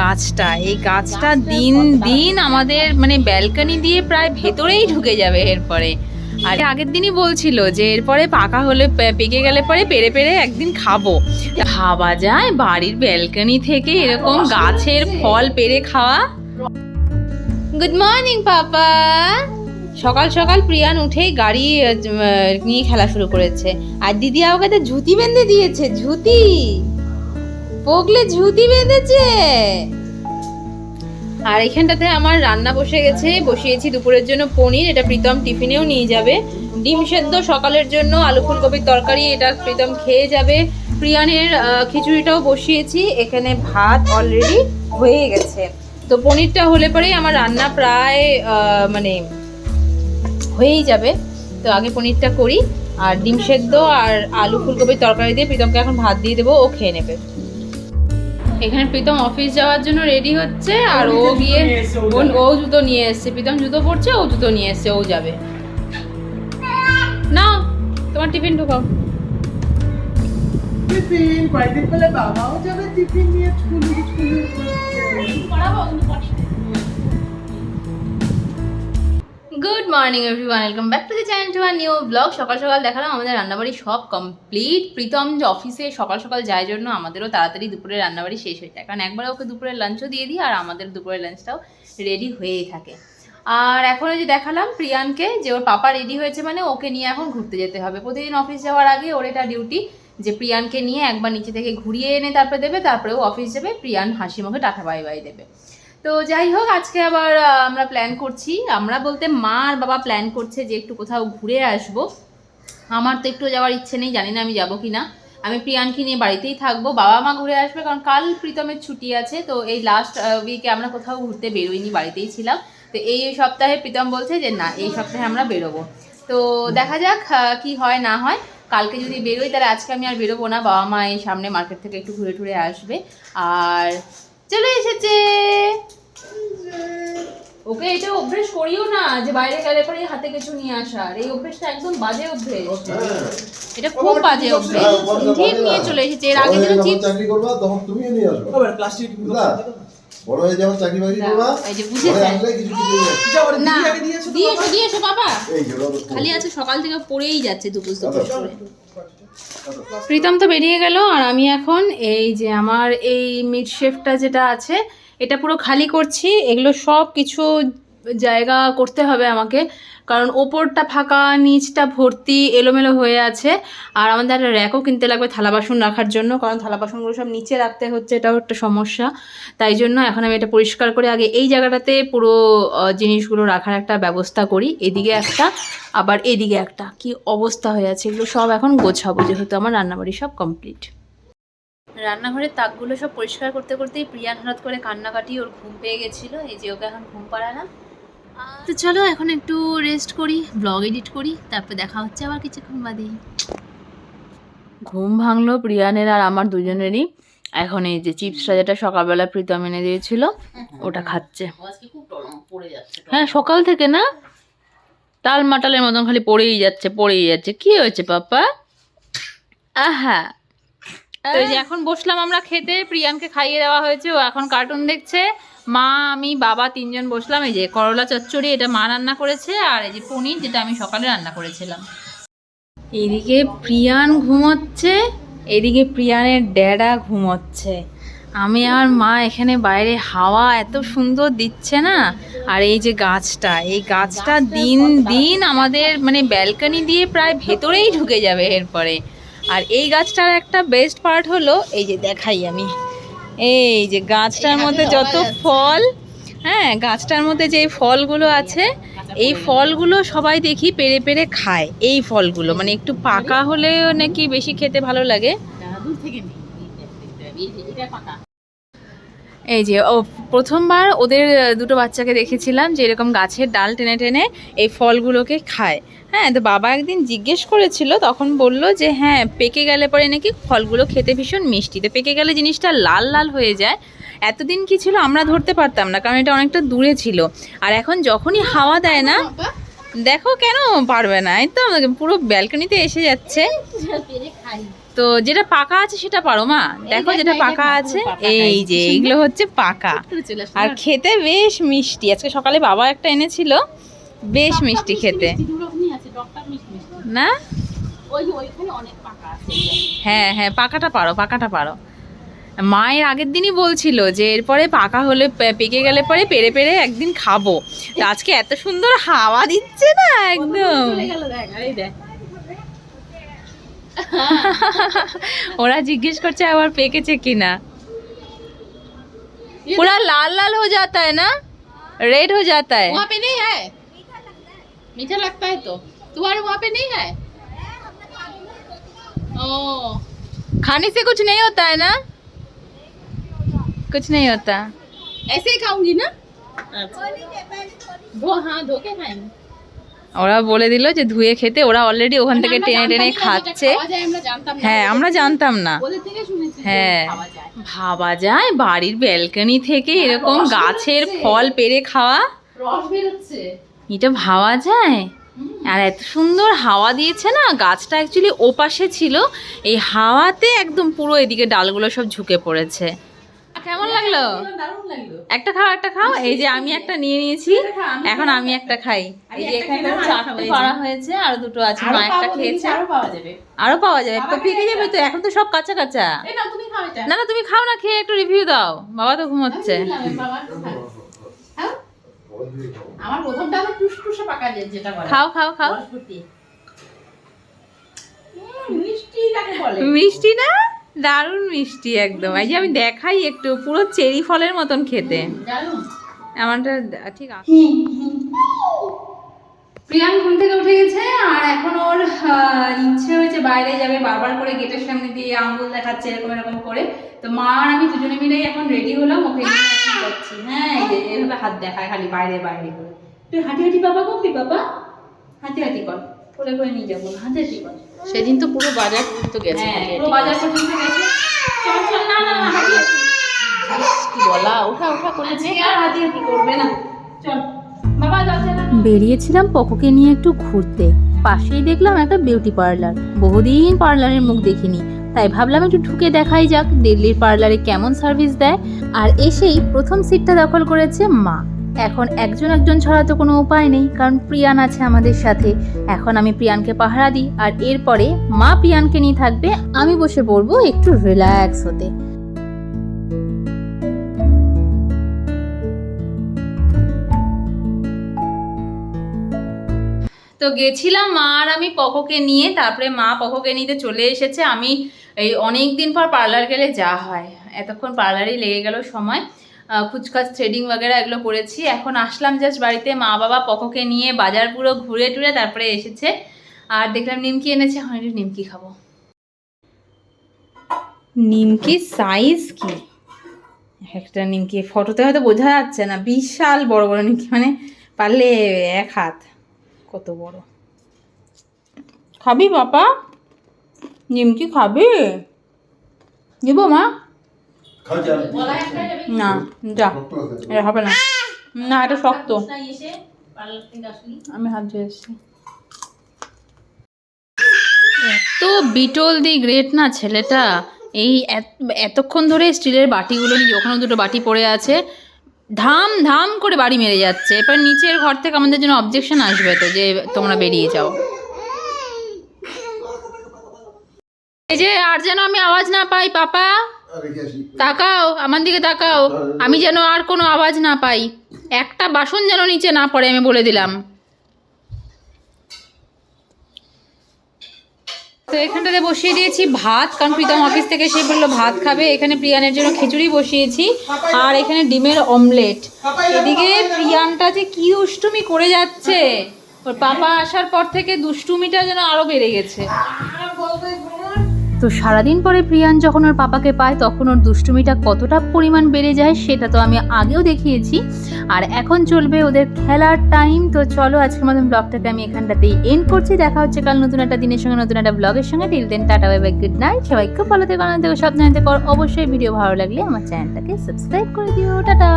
গাছটা এই গাছটা দিন দিন আমাদের মানে ব্যালকনি দিয়ে প্রায় ভেতরেই ঢুকে যাবে এরপরে। আর আগের দিনই বলছিল যে এরপরে পাকা হলে পেকে গেলে পরে পেরে পেরে একদিন খাব। ভাবা যায় বাড়ির ব্যালকনি থেকে এরকম গাছের ফল পেরে খাওয়া। Good morning papa. সকাল সকাল প্রিয়ান উঠেই গাড়ি নিয়ে খেলা শুরু করেছে। আর দিদি আমাকে তো ঝুতি বেঁধে দিয়েছে ঝুতি পগলে ঝুতি বেঁধেছে। আর এখানটাতে আমার রান্না বসে গেছে। বসিয়েছি দুপুরের জন্য পনির, এটা প্রীতম টিফিনেও নিয়ে যাবে। ডিম সেদ্ধ, সকালের জন্য আলু ফুলকপির তরকারি, এটা প্রীতম খেয়ে যাবে। প্রিয়ানের খিচুড়িটাও বসিয়েছি, এখানে ভাত অলরেডি হয়ে গেছে। তো পনিরটা হলে পরেই আমার রান্না প্রায় মানে হয়েই যাবে। তো আগে পনিরটা করি, আর ডিম সেদ্ধ আর আলু ফুলকপির তরকারি দিয়ে প্রীতমকে এখন ভাত দিয়ে দেবো, ও খেয়ে নেবে। এখানে প্রীতম অফিস যাওয়ার জন্য রেডি হচ্ছে আর ও গিয়ে ও- ও জুতো নিয়ে এসছে প্রীতম জুতো পরছে ও জুতো নিয়ে এসছে ও যাবে। না তোমার টিফিন ঢুকাও। টিফিন কয়েকদিন পরে বাবাও যাবে টিফিন নিয়ে? স্কুলে স্কুলে good morning everyone welcome back to the channel to our new blog সকাল সকাল দেখালাম, আমাদের রান্নাবাড়ি সব কমপ্লিট প্রীতম যে অফিসে সকাল সকাল যায় জন্য আমাদেরও তাড়াতাড়ি দুপুরের রান্নাবাড়ি শেষ হয়ে যায় কারণ একবার ওকে দুপুরের লাঞ্চও দিয়ে দিই আর আমাদের দুপুরের লাঞ্চটাও রেডি হয়েই থাকে। আর এখন যে দেখালাম প্রিয়ানকে যে ওর পাপা রেডি হয়েছে মানে ওকে নিয়ে এখন ঘুরতে যেতে হবে। প্রতিদিন অফিস যাওয়ার আগে ওর এটা ডিউটি যে প্রিয়ানকে নিয়ে একবার নিচে থেকে ঘুরিয়ে এনে তারপরে দেবে, তারপরে ও অফিস যাবে। প্রিয়ান হাসি মুখে টাটা বাই বাই দেবে। তো যাই হোক আজকে আবার আমরা প্ল্যান করছি। আমরা বলতে মা আর বাবা প্ল্যান করছে যে একটু কোথাও ঘুরে আসব। আমার তো একটু যাওয়ার ইচ্ছে নেই জানি না আমি যাব কি না আমি প্রিয়ানকে নিয়ে বাড়িতেই থাকব। বাবা মা ঘুরে আসবে কারণ কাল প্রীতমের ছুটি আছে তো এই লাস্ট উইকে আমরা কোথাও ঘুরতে বেরোইনি বাড়িতেই ছিলাম। তো এই সপ্তাহে প্রীতম বলছে যে না এই সপ্তাহে আমরা বেরোবো। তো দেখা যাক কি হয় না হয়। কালকে যদি বেরোই তাহলে আজকে আমি আর বেরোবো না। বাবা মা এই সামনে মার্কেট থেকে একটু ঘুরে টুরে আসবে। আর চলে এসেছে। ওকে এটা অভ্যেস করিও না যে বাইরে গেলে পরে হাতে কিছু নিয়ে আসার। এই অভ্যেসটা একদম বাজে অভ্যেস। এটা খুব বাজে অভ্যেস। ঠিক নিয়ে চলে এসেছে। এর আগে যেন চিপস চাকরি করবা তখন তুমিও নিয়ে আসবে। আবার প্লাস্টিক বড় হয়ে যাবে চাকরি বাকরি করবা। এই যে বুঝেছে। কিছু কিছু না দিদি আগে দিয়েছ দিয়েছ বাবা? এই যে খালি আছে সকাল থেকে পড়েই যাচ্ছে দুপুস দুপুস আচ্ছা। প্রীতম তো বেরিয়ে গেল, আর আমি এখন এই যে আমার এই মিড শেফটা যেটা আছে, এটা পুরো খালি করছি। এগুলো সব কিছু জায়গা করতে হবে আমাকে। কারণ ওপরটা ফাঁকা, নিচটা ভর্তি, এলোমেলো হয়ে আছে। আর আমাদের একটা র্যাকও কিনতে লাগবে থালা বাসন রাখার জন্য, কারণ থালা বাসনগুলো সব নিচে রাখতে হচ্ছে, এটাও একটা সমস্যা। তাই জন্য এখন আমি এটা পরিষ্কার করে আগে এই জায়গাটাতে পুরো জিনিসগুলো রাখার একটা ব্যবস্থা করি। এদিকে একটা, আবার এদিকে একটা। কি অবস্থা হয়ে আছে, এগুলো সব এখন গোছাবো, যেহেতু আমার রান্নাবাড়ি সব কমপ্লিট। রান্নাঘরের তাকগুলো সব পরিষ্কার করতে করতেই প্রিয়ান হঠাৎ করে কান্নাকাটি, ওর ঘুম পেয়ে গেছিল। এই যে ওকে এখন ঘুম পাড়ালাম। তো চলো এখন একটু রেস্ট করি ব্লগ এডিট করি, তারপর দেখা হচ্ছে আবার কিছুক্ষণ বাদেই ঘুম ভাঙলো প্রিয়ানের আর আমার দুজনেরই। এখন এই যে চিপসটা যেটা সকালবেলা প্রীতম এনে দিয়েছিল, ওটা খাচ্ছে। হ্যাঁ সকাল থেকে না টাল মাটালের মতন খালি পড়েই যাচ্ছে পড়েই যাচ্ছে। কি হয়েছে, পাপা? আহা তো এই যে এখন বসলাম আমরা খেতে প্রিয়ানকে খাইয়ে দেওয়া হয়েছে ও এখন কার্টুন দেখছে। মা আমি বাবা তিনজন বসলাম এই যে করলা চচ্চড়ি এটা মা রান্না করেছে আর এই যে পনির যেটা আমি সকালে রান্না করেছিলাম। এদিকে প্রিয়ান ঘুমোচ্ছে এদিকে প্রিয়ানের ড্যাডা ঘুমোচ্ছে। আমি আর মা এখানে বাইরে হাওয়া এত সুন্দর দিচ্ছে না আর এই যে গাছটা এই গাছটা দিন দিন আমাদের মানে ব্যালকনি দিয়ে প্রায় ভেতরেই ঢুকে যাবে এরপরে। আর এই গাছটার একটা বেস্ট পার্ট হলো এই যে দেখাই আমি। এই যে গাছটার মধ্যে যত ফল হ্যাঁ গাছটার মধ্যে যে ফলগুলো আছে এই ফলগুলো সবাই দেখি পেরে পেরে খায় এই ফলগুলো। মানে একটু পাকা হলেও নাকি বেশি খেতে ভালো লাগে। এই যে, ও প্রথমবার ওদের দুটো বাচ্চাকে দেখেছিলাম যে এরকম গাছের ডাল টেনে টেনে এই ফলগুলোকে খায়। হ্যাঁ তো বাবা একদিন জিজ্ঞেস করেছিল, তখন বলল যে হ্যাঁ পেকে গেলে পরে নাকি ফলগুলো খেতে ভীষণ মিষ্টি। তো পেকে গেলে জিনিসটা লাল লাল হয়ে যায়। এতদিন কি ছিল আমরা ধরতে পারতাম না, কারণ এটা অনেকটা দূরে ছিল। আর এখন যখনই হাওয়া দেয় না দেখো কেন পারবে না এই তো পুরো ব্যালকনিতে এসে যাচ্ছে। তো যেটা পাকা আছে সেটা পারো মা। দেখো যেটা পাকা আছে এই যে এইগুলো হচ্ছে পাকা। আর খেতে বেশ মিষ্টি। আজকে সকালে বাবা একটা এনেছিল বেশ মিষ্টি খেতে। না? হ্যাঁ হ্যাঁ পাকাটা পারো পাকাটা পারো। মায়ের আগের দিনই বলছিল যে এরপরে পাকা হলে পে- পেকে গেলে পরে পেরে পেরে একদিন খাবো তো আজকে এত সুন্দর হাওয়া দিচ্ছে না একদম ওরা জিজ্ঞেস করছে আবার পেকেছে কিনা पूरा लाल लाल हो जाता है ना रेड हो जाता है वहाँ पे नहीं है मीठा लगता है तो तुम्हारे वहाँ पे नहीं है ओ खाने से कुछ नहीं होता है ना कुछ नहीं होता ऐसे ही खाऊंगी ना धो हाँ धो के खाएंगे ওরা বলে দিল যে ধুয়ে খেতে ওরা অলরেডি ওখান থেকে আমরা টেনে জানতামই টেনে না যেটা খাচ্ছে খাওয়া যায়, আমরা জানতাম না। হ্যাঁ আমরা জানতাম না ওদের থেকে শুনেছি যে হ্যাঁ খাওয়া যায়। ভাবা যায় বাড়ির ব্যালকনি থেকে এরকম রস গাছের বেরোচ্ছে। ফল পেরে খাওয়া রস বেরোচ্ছে এটা ভাবা যায় আর এত সুন্দর হাওয়া দিয়েছে না গাছটা অ্যাকচুয়ালি ওপাশে ছিল এই হাওয়াতে একদম পুরো এদিকে ডালগুলো সব ঝুঁকে পড়েছে কেমন লাগল? একটা খাও একটা খাও। এই যে আমি একটা নিয়ে নিয়েছি। এখন আমি একটা খাই। এই যে এখানে চারটে পাড়া হয়েছে আর দুটো আছে। মা একটা খেয়েছে। আরও পাওয়া যাবে। আরও পাওয়া যাবে। তো পেকে যাবে তো এখন তো সব কাঁচা কাঁচা। না তুমি খাও না তুমি খাও না খেয়ে একটু রিভিউ দাও। বাবা তো ঘুমোচ্ছে। খাও? আমার প্রথমটা তো টুসটুসে পাকা যেটা বলে। খাও খাও খাও। মিষ্টি মিষ্টি না? দারুণ মিষ্টি একদম। এই যে আমি দেখাই একটু পুরো চেরি ফলের মতন খেতে। আমারটা ঠিক আছে। প্রিয়ান ঘুম থেকে উঠে গেছে আর এখন ওর ইচ্ছে হয়েছে বাইরে যাবে বারবার করে গেটের সামনে দিয়ে আঙ্গুল দেখাচ্ছে এরকম এরকম করে। তো মা আর আমি দুজনে মিলেই এখন রেডি হলাম ওকে নিয়ে যাচ্ছি। হ্যাঁ এই এভাবে হাত দেখায় খালি বাইরে বাইরে করে। তুই হাঁটি হাঁটি বাবা করবি বাবা? হাঁটি হাঁটি কর। করে করে নিয়ে যাব কর সেদিন তো পুরো বাজার তো গেছে। হ্যাঁ পুরো বাজার পর্যন্ত গেছে। চল চল না না না বলা ওঠা ওঠা করেছে আজকে আর করবে না। চল বাবা যাচ্ছে না বেরিয়েছিলাম পকোকে নিয়ে একটু ঘুরতে। পাশেই দেখলাম একটা বিউটি পার্লার। বহুদিন পার্লারের মুখ দেখিনি। তাই ভাবলাম একটু ঢুকে দেখাই যাক দিল্লির পার্লারে কেমন সার্ভিস দেয়। আর এসেই প্রথম সিটটা দখল করেছে মা। এখন একজন একজন ছাড়া তো কোনো উপায় নেই, কারণ প্রিয়ান আছে আমাদের সাথে। এখন আমি প্রিয়ানকে পাহারা দিই, আর এরপরে মা প্রিয়ানকে নিয়ে থাকবে, আমি বসে পড়ব একটু রিল্যাক্স হতে। তো গেছিলাম মা আর আমি পকোকে নিয়ে, তারপরে মা পকোকে নিতে চলে এসেছে। আমি এই অনেক দিন পর পার্লার গেলে যা হয়। এতক্ষণ পার্লারেই লেগে গেল সময়। আহ, কুচকাচ থ্রেডিং वगैरह এগুলো করেছি এখন আসলাম জাস্ট বাড়িতে মা বাবা পকোকে নিয়ে বাজার পুরো ঘুরে টুরে তারপরে এসেছে আর দেখলাম নিমকি এনেছে এখন একটু নিমকি খাবো নিমকি সাইজ কি একটা নিমকি ফটোতে হয়তো বোঝা যাচ্ছে না বিশাল বড় বড় নিমকি মানে পারলে এক হাত কত বড় খাবি বাবা নিমকি খাবি দিব মা খাও চাল না যা। এটা হবে না। না এটা শক্ত। থেকে আসলি আমি হাত ধুয়ে এসেছি এত বিটল দি গ্রেট না ছেলেটা। এই এত- এতক্ষণ ধরে স্টিলের বাটিগুলো নিয়ে ওখানেও দুটো বাটি পড়ে আছে। ধাম ধাম করে বাড়ি মেরে যাচ্ছে। এবার নিচের ঘর থেকে আমাদের জন্য অবজেকশন আসবে তো যে তোমরা বেরিয়ে যাও। এই যে আর যেন আমি আওয়াজ না পাই পাপা। তাকাও আমার দিকে তাকাও। আমি যেন আর কোনো আওয়াজ না পাই। একটা বাসন যেন নিচে না পড়ে আমি বলে দিলাম। তো এখানটাতে বসিয়ে দিয়েছি ভাত কারণ প্রীতম অফিস থেকে সে বলল ভাত খাবে। এখানে প্রিয়ানের জন্য খিচুড়ি বসিয়েছি আর এখানে ডিমের অমলেট। এদিকে প্রিয়ানটা যে কি দুষ্টুমি করে যাচ্ছে। ওর পাপা আসার পর থেকে দুষ্টুমিটা যেন আরও বেড়ে গেছে। তো সারাদিন পরে প্রিয়ান যখন ওর পাপাকে পায়, তখন ওর দুষ্টুমিটা কতটা পরিমাণ বেড়ে যায় সেটা তো আমি আগেও দেখিয়েছি। আর এখন চলবে ওদের খেলার টাইম তো চলো আজকের মতন ব্লগটাকে আমি এখানটাতেই এন্ড করছি। দেখা হচ্ছে কাল নতুন একটা দিনের সঙ্গে, নতুন একটা ব্লগের সঙ্গে। Till then tata bye good night সবাই খুব ভালো থেকে, আনন্দ সাবধানে থেকো। অবশ্যই ভিডিও ভালো লাগলে আমার চ্যানেলটাকে সাবস্ক্রাইব করে দিও। টাটা!